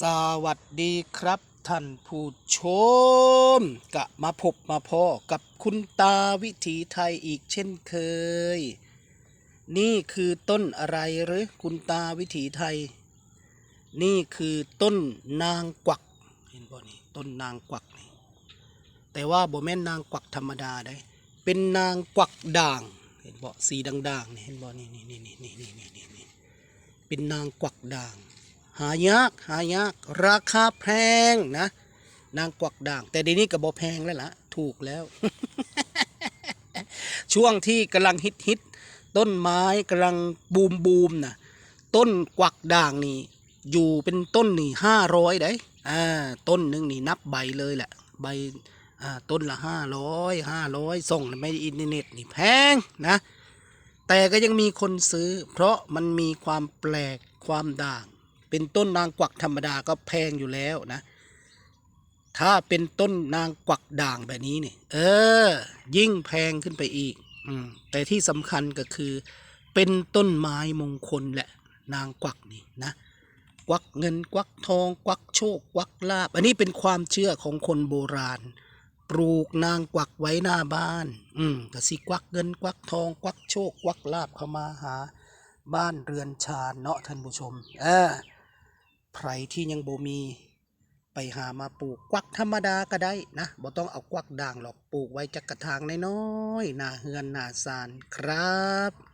สวัสดีครับท่านผู้ชมกะมาพบมาพ่อกับคุณตาวิถีไทยอีกเช่นเคย นี่คือต้นอะไรหรือคุณตาวิถีไทย นี่คือต้นนางกวักเห็นบ่นี่ต้นนางกวักนี่แต่ว่าบ่แม่นนางกวักธรรมดาได้ เป็นนางกวักด่าง เห็นบ่สีด่างๆนี่เห็นบ่นี่นี่นี่นี่นี่นี่นี่เป็นนางกวักด่าง หายากหายาก ราคาแพงนะ นางกวักด่าง แต่เดี๋ยวนี้ก็บ่แพงแล้วล่ะ ถูกแล้ว ช่วงที่กำลังฮิตฮิตต้นไม้กำลังบูมบูมนะต้นกวักด่างนี่ อยู่เป็นต้นนี่ห้าร้อยได้อ่าต้นหนึ่งนี่นับใบเลยแหละ ใบอ่าต้นละห้าร้อยห้าร้อยส่งในอินเทอร์เน็ตนี่แพงนะ แต่ก็ยังมีคนซื้อ เพราะมันมีความแปลกความด่าง เป็นต้นนางกวักธรรมดาก็แพงอยู่แล้วนะ ถ้าเป็นต้นนางกวักด่างแบบนี้เนี่ยเออ ยิ่งแพงขึ้นไปอีก อืมแต่ที่สำคัญก็คือ เป็นต้นไม้มงคลแหละนางกวักนี่นะกวักเงินกวักทอง กวักโชค กวักลาบ อันนี้เป็นความเชื่อของคนโบราณ ปลูกนางกวักไว้หน้าบ้าน อืมก็สิกวักเงินกวักทอง กวักโชค กวักลาบเข้ามาหา บ้านเรือนชาญเนาะท่านผู้ชม เออ ใครที่ยังบ่มีไปหามาปลูกกวักธรรมดาก็ได้นะบ่ต้องเอากวักด่างหรอกปลูกไว้จักกระถางน้อยๆหน้าเฮือนหน้าซานครับ